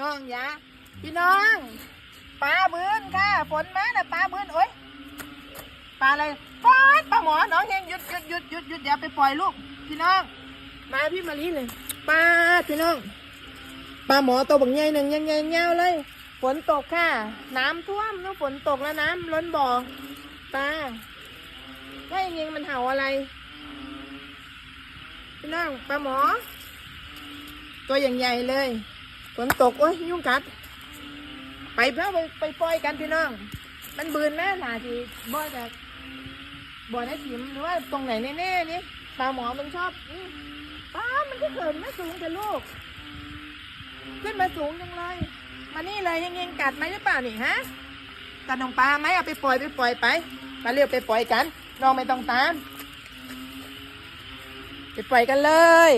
น้องยะพี่น้องปลาบืนค่ะฝนมาน่ะปลาบืนโอ้ยปลาอะไรปลาปลาหมอน้องเฮงหยุดหยุดหยุดหยุดหยุดอย่าไปปล่อยลูกพี่น้องมาพี่มาลีเลยปลาพี่น้องปลาหมอตัวบักใหญ่หนึ่งยังไงเงาเลย ฝนตกค่ะ น้ำท่วมน้ำฝนตกแล้วน้ำล้นบ่อปลาว่ายังไงมันเห่าอะไรพี่น้องปลาหมอ ตัวอย่างใหญ่เลย ฝนตกโอ้ยยุ่งกัด ไปเพื่อไปไปปล่อยกันพี่น้อง มันบืนแม่หนาทีบ่อจากบ่อในถิมหรือว่าตรงไหนแน่ๆนี่ปลาหมอมันชอบปลามันก็เขินไม่สูงแต่ลูก ขึ้นมาสูงจังเลย มานี่เลยยังยังกัดไหมหรือเปล่านี่ฮะกัดน้องปลาไหมเอาไปปล่อยไปปล่อยไปปลาเรียวไปปล่อยกันน้องไม่ต้องตามไปปล่อยกันเลย